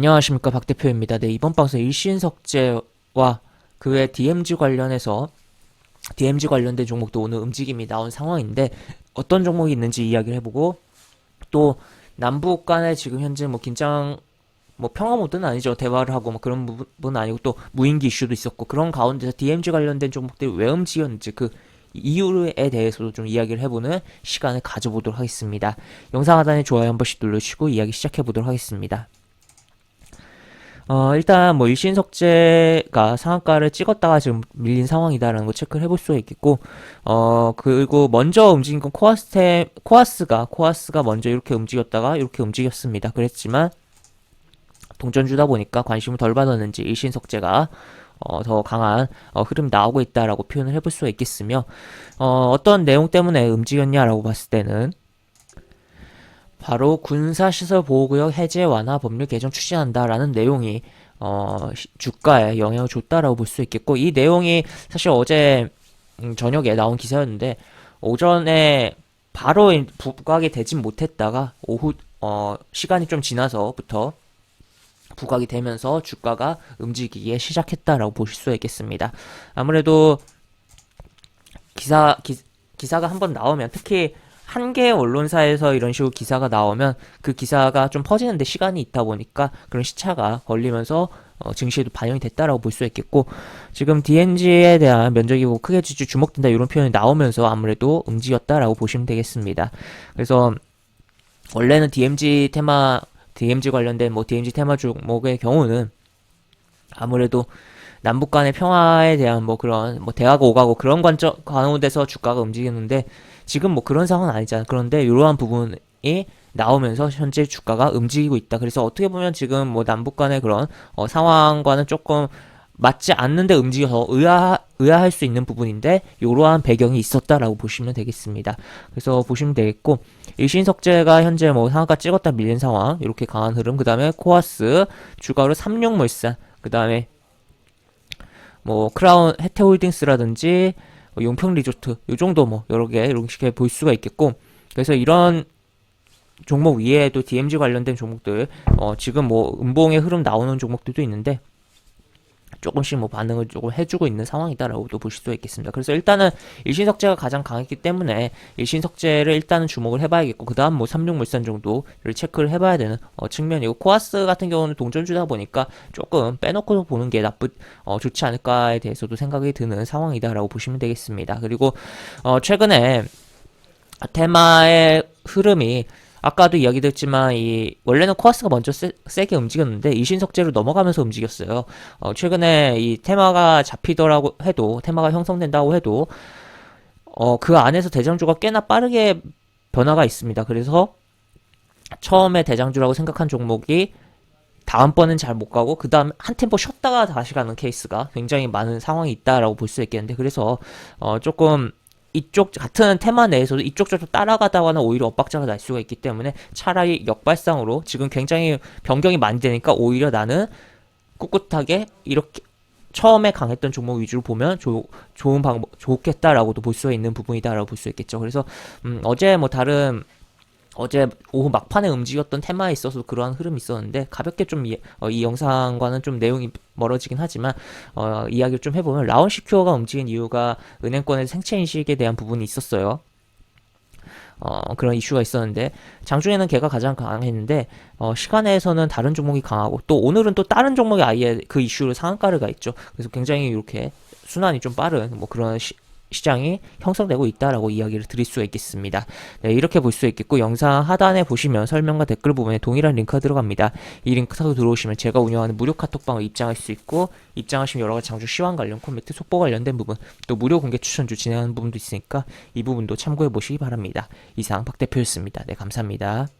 안녕하십니까 박 대표입니다. 네 이번 방송 일신석재와 그 외 DMG 관련해서 DMG 관련된 종목도 오늘 움직임이 나온 상황인데 어떤 종목이 있는지 이야기를 해보고 또 남북 간에 지금 현재 뭐 긴장 뭐 평화 모드는 아니죠 대화를 하고 뭐 그런 부분은 아니고 또 무인기 이슈도 있었고 그런 가운데서 DMG 관련된 종목들이 왜 움직였는지 그 이유에 대해서도 좀 이야기를 해보는 시간을 가져보도록 하겠습니다. 영상 하단에 좋아요 한 번씩 눌러주시고 이야기 시작해보도록 하겠습니다. 어, 일단 뭐 일신석재가 상한가를 찍었다가 지금 밀린 상황이다라는 거 체크를 해볼 수가 있겠고, 어, 그리고 먼저 움직인 건 코아스테, 코아스가, 코아스가 먼저 이렇게 움직였다가 이렇게 움직였습니다. 그랬지만, 동전주다 보니까 관심을 덜 받았는지 일신석재가 어, 더 강한 어, 흐름이 나오고 있다라고 표현을 해볼 수가 있겠으며, 어, 어떤 내용 때문에 움직였냐라고 봤을 때는, 바로 군사시설 보호구역 해제 완화 법률 개정 추진한다라는 내용이 어, 시- 주가에 영향을 줬다라고 볼 수 있겠고 이 내용이 사실 어제 음, 저녁에 나온 기사였는데 오전에 바로 이- 부각이 되진 못했다가 오후 어, 시간이 좀 지나서부터 부각이 되면서 주가가 움직이기 시작했다라고 보실 수 있겠습니다. 아무래도 기사 기, 기사가 한번 나오면 특히 한 개의 언론사에서 이런 식으로 기사가 나오면 그 기사가 좀 퍼지는데 시간이 있다 보니까 그런 시차가 걸리면서 어, 증시에도 반영이 됐다라고 볼 수 있겠고 지금 DNG에 대한 면적이 뭐 크게 주- 주목된다 이런 표현이 나오면서 아무래도 움직였다라고 보시면 되겠습니다. 그래서 원래는 DMG 테마 DMG 관련된 뭐 DMG 테마 종목의 경우는 아무래도 남북 간의 평화에 대한 뭐 그런 뭐 대화가 오가고 그런 관점 가운데서 주가가 움직이는데 지금 뭐 그런 상황은 아니잖아. 그런데 이러한 부분이 나오면서 현재 주가가 움직이고 있다. 그래서 어떻게 보면 지금 뭐 남북 간의 그런 어, 상황과는 조금 맞지 않는데 움직여서 의아, 의아할 수 있는 부분인데 이러한 배경이 있었다라고 보시면 되겠습니다. 그래서 보시면 되겠고 일신석재가 현재 뭐 상한가 찍었다 밀린 상황 이렇게 강한 흐름 그 다음에 코아스 주가로 삼룡물산 그 다음에 뭐 크라운 해태홀딩스라든지 뭐 용평 리조트 요 정도 뭐 여러 개 이렇게 볼 수가 있겠고 그래서 이런 종목 위에도 DMG 관련된 종목들 어 지금 뭐 음봉의 흐름 나오는 종목들도 있는데 조금씩 뭐 반응을 조금 해주고 있는 상황이다라고도 보실 수 있겠습니다. 그래서 일단은 일신석재가 가장 강했기 때문에 일신석재를 일단은 주목을 해봐야겠고 그 다음 뭐 삼룡물산 정도를 체크를 해봐야 되는 어, 측면이고 코아스 같은 경우는 동전주다 보니까 조금 빼놓고 보는 게 나쁘 어, 좋지 않을까에 대해서도 생각이 드는 상황이다라고 보시면 되겠습니다. 그리고 어, 최근에 테마의 흐름이 아까도 이야기 드렸지만 이 원래는 코아스가 먼저 세, 세게 움직였는데 이신석재로 넘어가면서 움직였어요. 어, 최근에 이 테마가 잡히더라고 해도 테마가 형성된다고 해도 어, 그 안에서 대장주가 꽤나 빠르게 변화가 있습니다. 그래서 처음에 대장주라고 생각한 종목이 다음번은 잘못 가고 그 다음 한 템포 쉬었다가 다시 가는 케이스가 굉장히 많은 상황이 있다라고 볼 수 있겠는데 그래서 어, 조금 이쪽 같은 테마 내에서도 이쪽 저쪽 따라가다가는 오히려 엇박자가 날 수가 있기 때문에 차라리 역발상으로 지금 굉장히 변경이 많이 되니까 오히려 나는 꿋꿋하게 이렇게 처음에 강했던 종목 위주로 보면 조, 좋은 방법 좋겠다라고도 볼 수 있는 부분이다라고 볼 수 있겠죠. 그래서 음, 어제 뭐 다른 어제 오후 막판에 움직였던 테마에 있어서 그러한 흐름이 있었는데 가볍게 좀이 어, 이 영상과는 좀 내용이 멀어지긴 하지만 어, 이야기를 좀 해보면 라운 시큐어가 움직인 이유가 은행권의 생체 인식에 대한 부분이 있었어요. 어, 그런 이슈가 있었는데 장중에는 걔가 가장 강했는데 어, 시간에서는 다른 종목이 강하고 또 오늘은 또 다른 종목이 아예 그 이슈로 상한가를 가 있죠. 그래서 굉장히 이렇게 순환이 좀 빠른 뭐 그런 시, 시장이 형성되고 있다라고 이야기를 드릴 수 있겠습니다. 네, 이렇게 볼 수 있겠고 영상 하단에 보시면 설명과 댓글 부분에 동일한 링크가 들어갑니다. 이 링크 타고 들어오시면 제가 운영하는 무료 카톡방을 입장할 수 있고 입장하시면 여러 가지 장주 시황 관련 코멘트, 속보 관련된 부분, 또 무료 공개 추천주 진행하는 부분도 있으니까 이 부분도 참고해 보시기 바랍니다. 이상 박 대표였습니다. 네, 감사합니다.